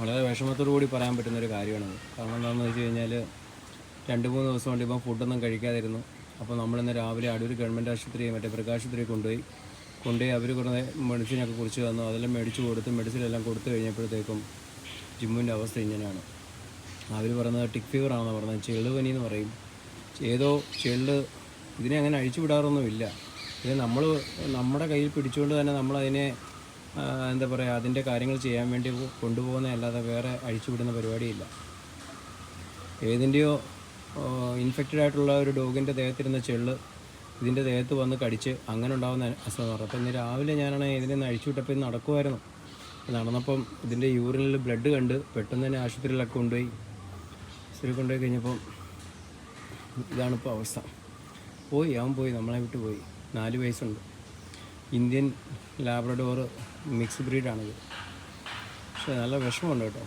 വളരെ വിഷമത്തോടു കൂടി പറയാൻ പറ്റുന്ന ഒരു കാര്യമാണത്. കാരണം എന്താണെന്ന് വെച്ച് കഴിഞ്ഞാൽ രണ്ട് മൂന്ന് ദിവസം കൊണ്ട് ഇപ്പം ഫുഡൊന്നും കഴിക്കാതിരുന്നു. അപ്പോൾ നമ്മളിന്ന് രാവിലെ അടൂർ ഗവൺമെന്റ് ആശുപത്രി മറ്റേ പ്രകാശുപത്രി കൊണ്ടുപോയി. കൊണ്ടുപോയി അവർ കുറേ മെഡിസിനൊക്കെ കുറിച്ച് തന്നു അതെല്ലാം മേടിച്ച് കൊടുത്ത് മെഡിസിൻ എല്ലാം കൊടുത്തു കഴിഞ്ഞപ്പോഴത്തേക്കും ജിമ്മുവിന്റെ അവസ്ഥ ഇങ്ങനെയാണ്. അവർ പറയുന്നത് ടിക് ഫീവർ ആണെന്ന് പറഞ്ഞത് ചെളുപനി എന്ന് പറയും. ഏതോ ചെള്ള് ഇതിനെ അങ്ങനെ അഴിച്ചു വിടാറൊന്നുമില്ല ഇത് നമ്മൾ നമ്മുടെ കയ്യിൽ പിടിച്ചുകൊണ്ട് തന്നെ നമ്മളതിനെ എന്താ പറയുക അതിന്റെ കാര്യങ്ങൾ ചെയ്യാൻ വേണ്ടി കൊണ്ടുപോകുന്ന അല്ലാതെ വേറെ അഴിച്ചുവിടുന്ന പരിപാടിയില്ല. ഏതിന്റെയോ ഇൻഫെക്റ്റഡ് ആയിട്ടുള്ള ഒരു ഡോഗിന്റെ ദേഹത്തിരുന്ന ചെള്ള് ഇതിന്റെ ദേഹത്ത് വന്ന് കടിച്ച് അങ്ങനെ ഉണ്ടാകുന്ന അസുഖമാണ് അപ്പോൾ ഇന്ന് രാവിലെ ഞാനാണ് ഇതിനെ ഒന്ന് അഴിച്ചുവിട്ടപ്പോൾ ഇത് നടക്കുമായിരുന്നു നടന്നപ്പം ഇതിന്റെ യൂറിനിൽ ബ്ലഡ് കണ്ട് പെട്ടെന്ന് തന്നെ ആശുപത്രിയിലൊക്കെ കൊണ്ടുപോയി. ആശുപത്രിയിൽ കൊണ്ടുപോയി കഴിഞ്ഞപ്പം ഇതാണിപ്പോൾ അവസ്ഥ. പോയി അവൻ പോയി നമ്മളെ വിട്ട് പോയി. നാല് വയസ്സുണ്ട്. ഇന്ത്യൻ ലാബ്രഡോർ മിക്സ് ബ്രീഡാണിത്. പക്ഷേ നല്ല വിഷമമുണ്ട് കേട്ടോ.